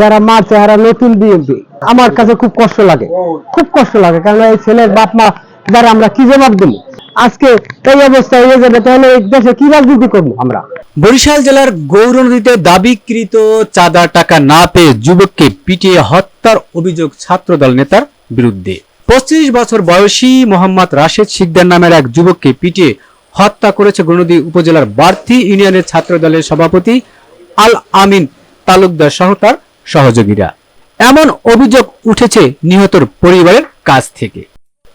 যারা মারছে, এরা নতুন বিএনপি আমার কাছে খুব কষ্ট লাগে। খুব কষ্ট লাগে, কারণ এই ছেলের বাপ মা, যারা আমরা কি জবাব দেবো? আজকে এই অবস্থা হয়ে যাবে তাহলে দেশে কি রাজনীতি করব আমরা? বরিশাল জেলার গৌর নদীতে দাবিকৃত চাঁদা টাকা না পেয়ে যুবককে পিটিয়ে হত্যার অভিযোগ ছাত্রদল নেতার বিরুদ্ধে। পঁচিশ বছর বয়সী মোহাম্মদ রাশেদ শিকদার নামের এক যুবককে পিটিয়ে হত্যা করেছে গৌরনদী উপজেলার বার্থি ইউনিয়নের ছাত্রদলের সভাপতি আল আমিন তালুকদার সহ তার সহযোগীরা। এমন অভিযোগ উঠেছে নিহতর পরিবারের কাছ থেকে।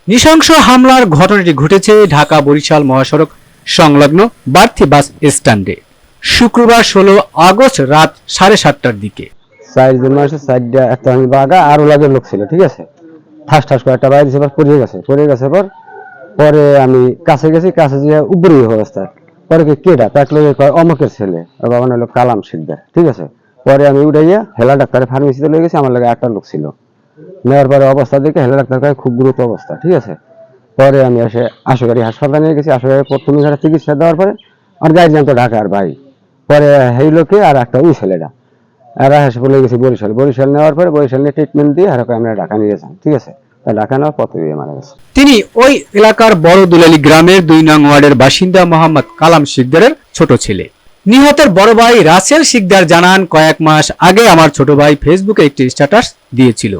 নৃশংস হামলার ঘটনাটি ঘটেছে ঢাকা বরিশাল মহাসড়ক সংলগ্ন বার্থি বাস স্ট্যান্ডে। শুক্রবার ষোলো আগস্ট রাত সাড়ে সাতটার দিকে। আমি লোক ছিল, ঠিক আছে? ঠাস ঠাস করে একটা বাইরে পড়ে গেছে পড়ে গেছে পর, পরে আমি কাছে গেছি, কাছে গিয়ে উপরে অবস্থা। পরে কি কেটা তাক অমকের ছেলে। বাবা হলো কালাম শিকদার, ঠিক আছে? পরে আমি উঠাইয়া হেলা ডাক্তারের ফার্মেসিতে লয়ে গেছি, আমার লাগে আটটা লোক ছিল। নেওয়ার পরে অবস্থা দেখে হেলা ডাক্তার কয়, খুব গুরুতর অবস্থা, ঠিক আছে? পরে আমি এসে আশুগাড়ি হাসপাতালে নিয়ে গেছি, আশুগাড়ি প্রথমে ঘরে চিকিৎসা দেওয়ার পরে আর গাইড তো ঢাকার ভাই। পরে এই লোকে আর একটা ওই ছেলেটা আর হেসে বলে গেছি বরিশাল। বরিশাল নেওয়ার পরে বরিশাল নিয়ে ট্রিটমেন্ট দিয়ে আর আমরা ঢাকা নিয়ে গেছিলাম ঠিক আছে? তিনি ওই এলাকার বড় দুলালী গ্রামের দুই নং ওয়ার্ডের বাসিন্দা মোহাম্মদ কালাম শিকদারের ছোট ছেলে। নিহতের বড় ভাই রাসেল শিকদার জানান, কয়েক মাস আগে আমার ছোট ভাই ফেসবুকে একটি স্ট্যাটাস দিয়েছিল।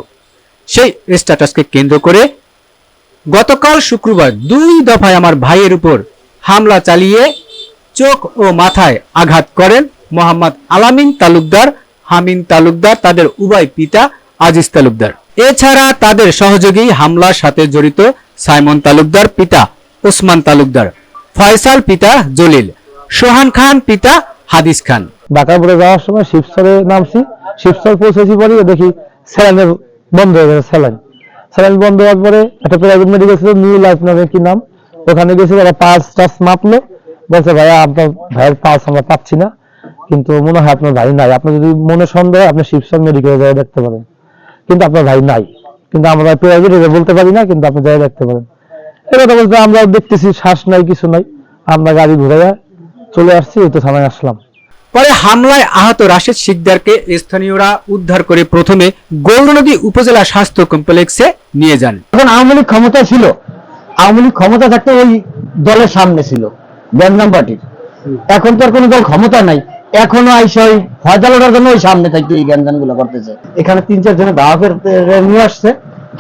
সেই স্ট্যাটাসকে কেন্দ্র করে গতকাল শুক্রবার দুই দফায় আমার ভাইয়ের উপর হামলা চালিয়ে চোখ ও মাথায় আঘাত করেন মোহাম্মদ আলামিন তালুকদার হামিন তালুকদার, তাদের উভয় পিতা আজিজ তালুকদার। এছাড়া তাদের সহযোগী হামলার সাথে জড়িত সাইমন তালুকদার পিতা ওসমান তালুকদার, ফয়সাল পিতা জলিল। সোহান খান, পিতা হাদিস খান। ঢাকাপুরে যাওয়ার সময় শিবসরে নামছি। শিবসর পৌঁছেছি পরে দেখি স্যালাইনের বন্ধ হয়ে গেছে, স্যালাইন। স্যালাইন বন্ধ হওয়ার পরে একটা প্রাইভেট মেডিকেল ছিল নিউ লাইফ নামে কি নাম? ওখানে গেছি ওরা পাঁচ টাচ মাপলো। বলছে, ভাইয়া, আপনার ভাইয়ের পাঁচ আমরা পাচ্ছি না। কিন্তু মনে হয় আপনার ভাই নাই। আপনি যদি মনে সন্দেহ আপনি শিবসর মেডিকেলে যাই দেখতে পারেন। কিন্তু আপনার ভাই নাই। কিন্তু আমরা প্রাইভেটে বলতে পারি না, কিন্তু আপনি যাই দেখতে পারেন। এই কথা বলতে আমরা দেখতেছি, শ্বাস নাই, কিছু নাই। আমরা গাড়ি ঘুরাইয়া চলে আসছি এই তো থানায় আসলাম। পরে হামলায় আহত রাশেদ শিকদারকে স্থানীয়রা উদ্ধার করে প্রথমে গৌরনদী উপজেলা স্বাস্থ্য কমপ্লেক্সে নিয়ে যান। যখন আওয়ামী লীগ ক্ষমতা ছিল। আওয়ামী লীগ ক্ষমতা থাকতে ওই দলের সামনে ছিল ব্যান্ডাম পার্টির এখন তো আর কোনো দল ক্ষমতা নাই। এখনও আইসা ওই ফয়দালোটার জন্য ওই সামনে থাকতে এই জ্ঞানগুলো করতেছে। এখানে তিন চার জনের দাওয়াতের নিয়ে আসছে।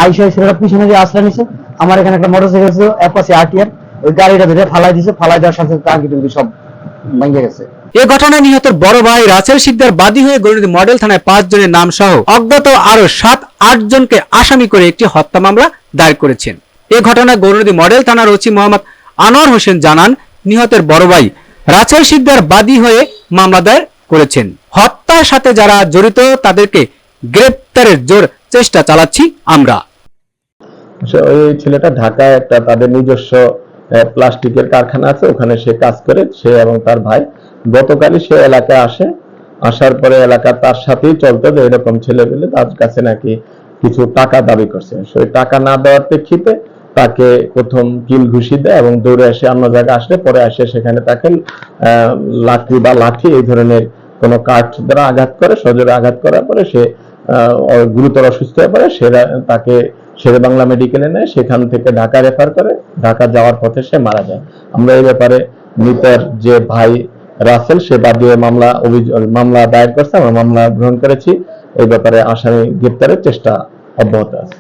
আইসা ছেলেটা পিছনে দিয়ে আশ্রয় নিছে। আমার এখানে একটা মোটরসাইকেল ছিল অ্যাপাসি আরটিআর ওই গাড়িটা ধরে ফালাই দিছে ফালাই দেওয়ার সাথে টাঙ্কি টুঙ্কি সব ভেঙে গেছে। এ ঘটনায় নিহতের বড় ভাই রাসেল শিকদার বাদী হয়ে গৌরনদী মডেল থানায় পাঁচ জনের নাম সহ অজ্ঞাত আরও সাত আট জনকে আসামি করে একটি হত্যা মামলা দায়ের করেছেন। এ ঘটনায় গৌরনদী মডেল থানার ওসি মোহাম্মদ আনোয়ার হোসেন জানান নিহতের বড় ভাই রাসেল শিকদার বাদী হয়ে মামলা দায়ের করেছেন। হত্যার সাথে যারা জড়িত তাদেরকে গ্রেপ্তারের জোর চেষ্টা চালাচ্ছি আমরা। সে ওই ছেলেটা ঢাকায় একটা তাদের নিজস্ব প্লাস্টিকের কারখানা আছে, ওখানে সে কাজ করে। সে এবং তার ভাই, গতকালই সে এলাকায় আসে। আসার পরে এলাকা তার সাথেই চলতো যে এরকম ছেলে পেলে তার কাছে নাকি কিছু টাকা দাবি করছে। সেই টাকা না দেওয়ার প্রেক্ষিতে তাকে প্রথম কিল ঘুষি দেয় এবং দৌড়ে এসে অন্য জায়গায় আসলে পরে আসে সেখানে তাকে লাঠি বা লাঠি এই ধরনের কোন কাঠ দ্বারা আঘাত করে, সজোরে আঘাত করার পরে সে গুরুতর অসুস্থ হয়ে পড়ে। সে তাকে শেরে বাংলা মেডিকেলে নেয়, সেখান থেকে ঢাকা রেফার করে, ঢাকা যাওয়ার পথে সে মারা যায়। আমরা এই ব্যাপারে মৃতের যে ভাই রাসেল, সে বাদ দিয়ে মামলা অভিযোগ মামলা দায়ের করছে, আমরা মামলা গ্রহণ করেছি। এই ব্যাপারে আসামি গ্রেপ্তারের চেষ্টা অব্যাহত আছে।